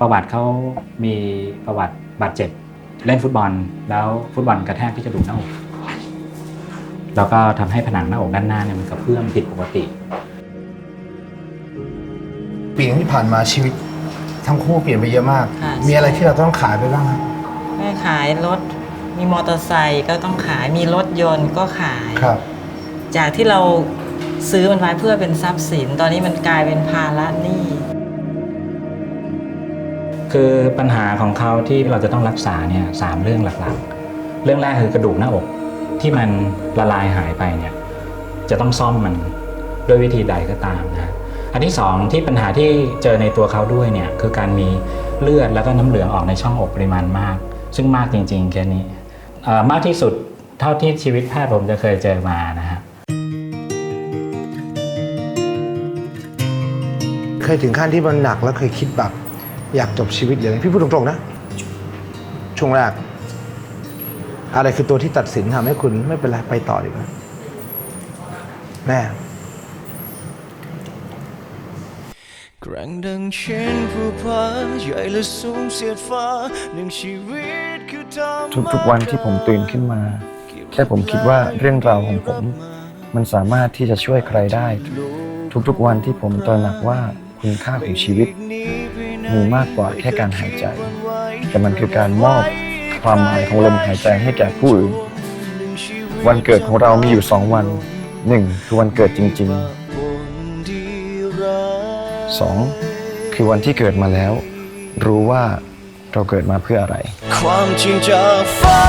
ประวัติเขามีประวัติบาดเจ็บ เล่นฟุตบอล แล้วฟุตบอลกระแทกที่กระดูกหน้าอกแล้วก็ทำให้ผนังหน้าอกด้านหน้าเนี่ยมันกระเพื่อมผิดปกติปีนึงที่ผ่านมาชีวิต ทั้งคู่เปลี่ยนไปเยอะมากค่ะมีอะไรที่เราต้องขายไปบ้างครับแม่ขายรถมีมอเตอร์ไซค์ก็ต้องขายมีรถยนต์ก็ขายครับ จากที่เราซื้อมันไว้เพื่อเป็นทรัพย์สิน ตอนนี้มันกลายเป็นภาระหนี้ คือปัญหาของเขาที่เราจะต้องรักษาเนี่ยสามเรื่องหลักๆ เรื่องแรกคือกระดูกหน้าอกที่มันละลายหายไปเนี่ยจะต้องซ่อมมันด้วยวิธีใดก็ตามนะฮะอันที่สองที่ปัญหาที่เจอในตัวเขาด้วยเนี่ยคือการมีเลือดแล้วก็น้ำเหลืองออกในช่องอกปริมาณมาก ซึ่งมากจริงๆแค่นี้มากที่สุดเท่าที่ชีวิตแพทย์ผมจะเคยเจอมานะฮะเคยถึงขั้นที่มันหนักแล้วเคยคิดแบบ อยากจบชีวิตเลยพี่พูดตรงๆนะ ช่วงแรก อะไรคือตัวที่ตัดสินทำให้คุณไม่เป็นไรไปต่อดีกว่าแม่แกร่งดังเช่นผู้พาใหญ่และสูงเสียดฟ้าหนึ่งชีวิตคือธรรมทุกๆวันที่ผมตื่นขึ้นมา แค่ผมคิดว่าเรื่องราวของผม มันสามารถที่จะช่วยใครได้ ทุกๆวันที่ผมตระหนักว่าคุณค่าของชีวิต มีมากกว่าแค่การหายใจ แต่มันคือการมอบความหมายของลมหายใจให้แก่ผู้อื่น วันเกิดของเรามีอยู่สองวันหนึ่งคือวันเกิดจริงๆสองคือวันที่เกิดมาแล้ว รู้ว่าเราเกิดมาเพื่ออะไร ความจริงจากฟ้า